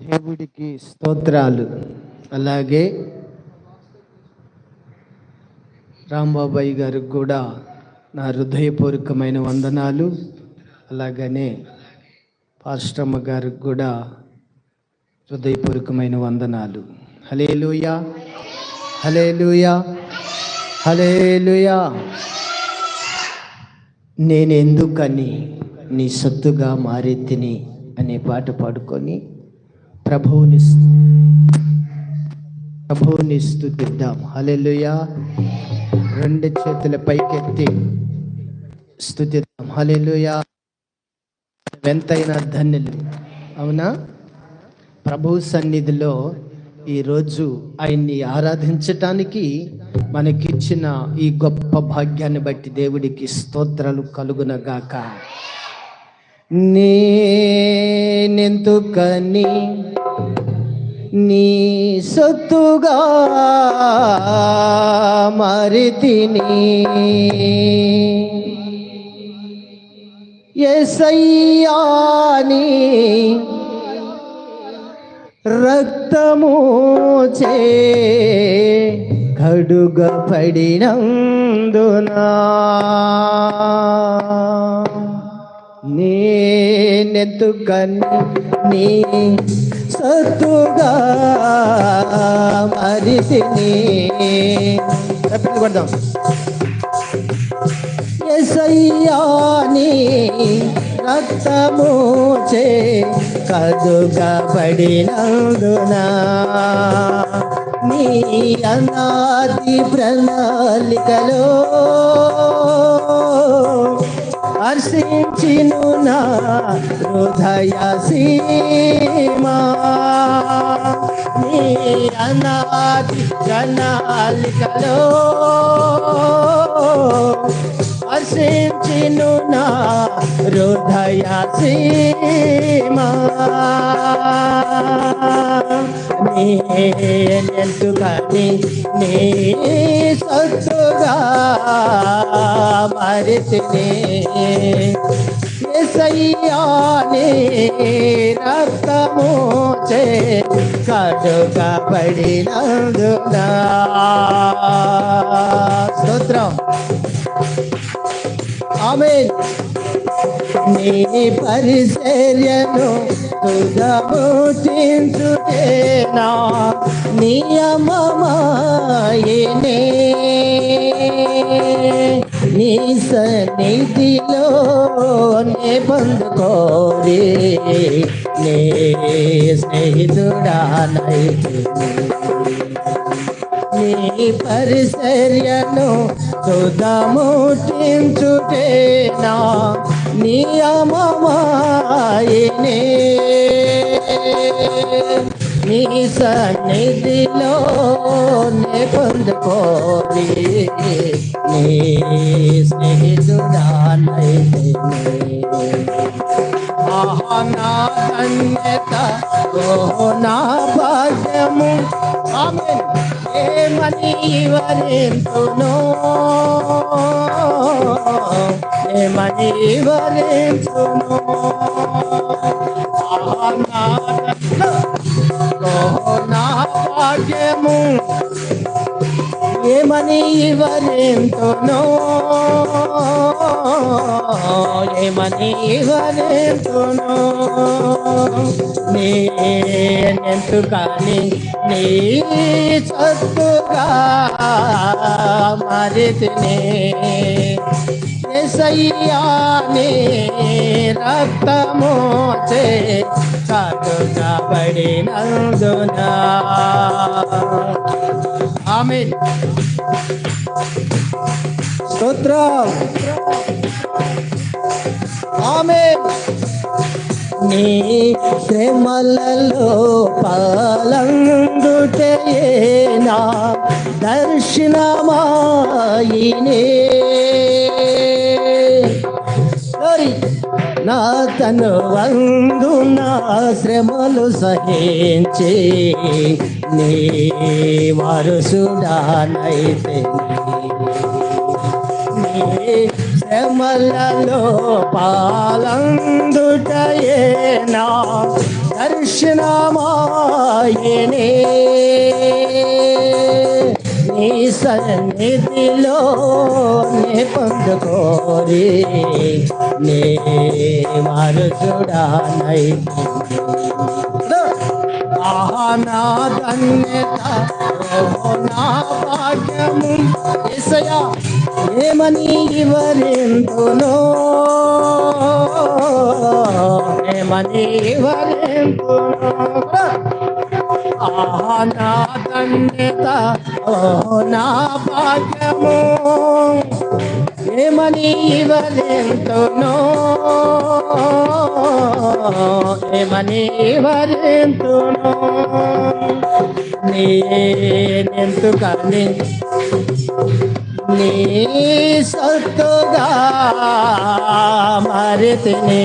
దేవుడికి స్తోత్రాలు. అలాగే రాంబాబాయి గారికి కూడా నా హృదయపూర్వకమైన వందనాలు. అలాగనే పాస్టమ్మ గారికి కూడా హృదయపూర్వకమైన వందనాలు. హలేలుయా హలేలుయా హలేలుయా నేనెందుకని నీ సత్తుగా మారి తిని అనే పాట పాడుకొని ప్రభువుని ప్రభువుని స్థుతిద్దాం హల్లెలూయా. రెండు చేతుల పైకెత్తి స్థుతిద్దాం హల్లెలూయా. ఎంతైనా ధన్యులు. అవునా? ప్రభు సన్నిధిలో ఈరోజు ఆయన్ని ఆరాధించటానికి మనకిచ్చిన ఈ గొప్ప భాగ్యాన్ని బట్టి దేవుడికి స్తోత్రాలు కలుగునగాక. నేనెందుకని నీ సొత్తుగా మరి తిని ఎసయ్యాని రక్తము చే కడుగ పడినందునా నేనెందుకని నీ సత్తుగా మరిసిని చెప్పండి కొడదాం. ఎసయ్యాని రక్తము చే కదుగా పడినందునా నీ అనాది ప్రణాళికలో హర్షించిను నా హృదయ సీమా నీ అనాది జనాలికలో హర్షించిను నా హృదయ సీమా నేనెందుకని నీ సొత్తుగా మరితిని ఎసయ్యాని రక్తము చే కడుక పడినందునా. స్తోత్రం. ఆమె నీ పరిచర్యను నా నియమమాయనే. నీ సన్నిధిలో నే పొందుకోరి నే స్నేహితుడానైతే నీ పరిచర్యను తుదముటించుటేనా నియమమాయనే. నీ సన్నిధిలో నే పొందుకోరి. నీ స్నేహితుడానైతే ఆహా నా. ధన్యత ఓహో నా భాగ్యము ఆమె ఏమని వరింతును ఏమని వరింతును ఆహా నా ధన్యత, ఓహో నా భాగ్యము ఏమని వరింతును ఏమని వరింతును నేనెంతు కానీ నీ సత్తుగా మరితిని? ఎసయ్యాని రక్తమోచే చే పడినందునా. ఆమెన్. స్తోత్రం. ఆమెన్. నీ శ్రమలలో పాలందుటేనా దర్శనమాయినే. నా తను వందు నా శ్రమలు సహించి నీ వారసుడానైతే నీ శ్రమలలో పాలందుట నా దర్శనమాయనే. నీ సన్నిధిలో నే పొందుకోరి నే మరుచుడానై నా ధన్యత ప్రభు నా భాగ్యము ఎసయా ఏమని వివరింతును ఏమని వివరింతును ఆహా నా ధన్యత ఓ నా భాగ్యము ఏమని వివరింతును ఏమని వివరింతును నేనెందుకని నీ సత్తుగా మరితిని.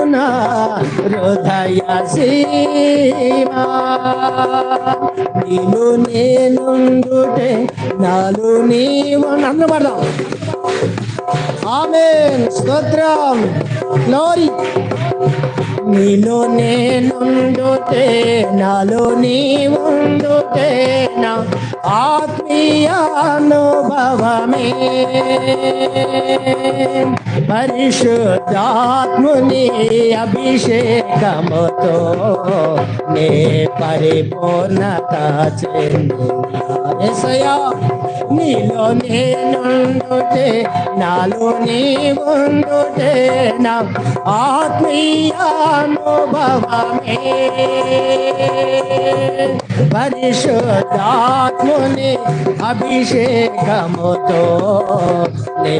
నా హృదయ సీమా. నీను నేనుండుటే నాలు నీవు నన్ను పడదాం. ఆమె స్తోత్రం. గ్లోరీ. నీలో నేనుండుతే నాలో నీవుండుతే నా ఆత్మీయ అనుభవమే. పరిశుద్ధాత్ముని అభిషేకముతో నే పరిపూర్ణత చెందియా నీలో నేనుండుటే నాలో నీవుండుటే నా ఆత్మీయ అనుభవమే పరిశుద్ధాత్ముని అభిషేకముతో నే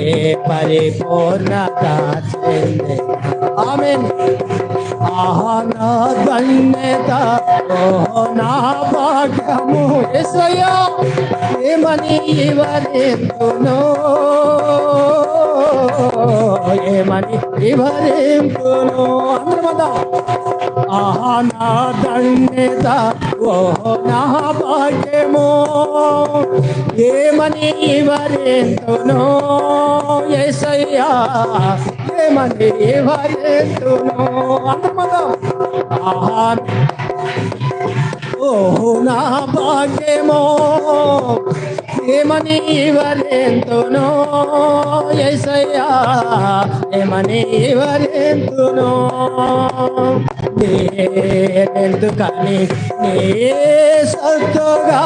పరిపూర్ణత చెందే ఆమెన్ ఆహా నా ధన్యత నా భాగ్యము ఎసయా ఏమని వివరింతును ఏమని వివరింతును అందరమదా ఆహా నా ధన్యత ఓహో నా భాగ్యము ఏమని వివరింతును ఎసయ్యా ఏమని వివరింతును అందరమదా ఓహో నా భాగ్యమో. ఏమని వరెంతునో ఎసయ్యా ఏమని వరెంతునో నేనెందుకని నే సత్తుగా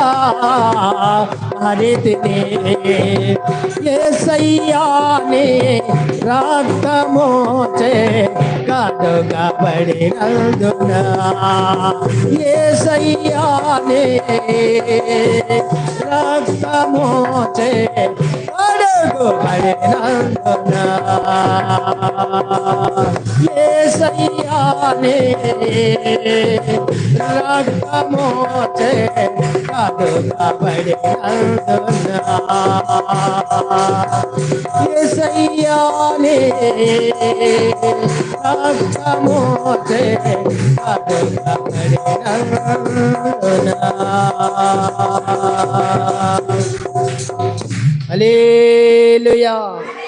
హరితిని ఎసయ్యాని రక్తమోచే కాదుగా పడినందున ఏసయ్యానే రక్తమోచే सैया ने रग मोचे रग का बड़े ये सैया ने रग मोचे रग का बड़े नंदना Hallelujah.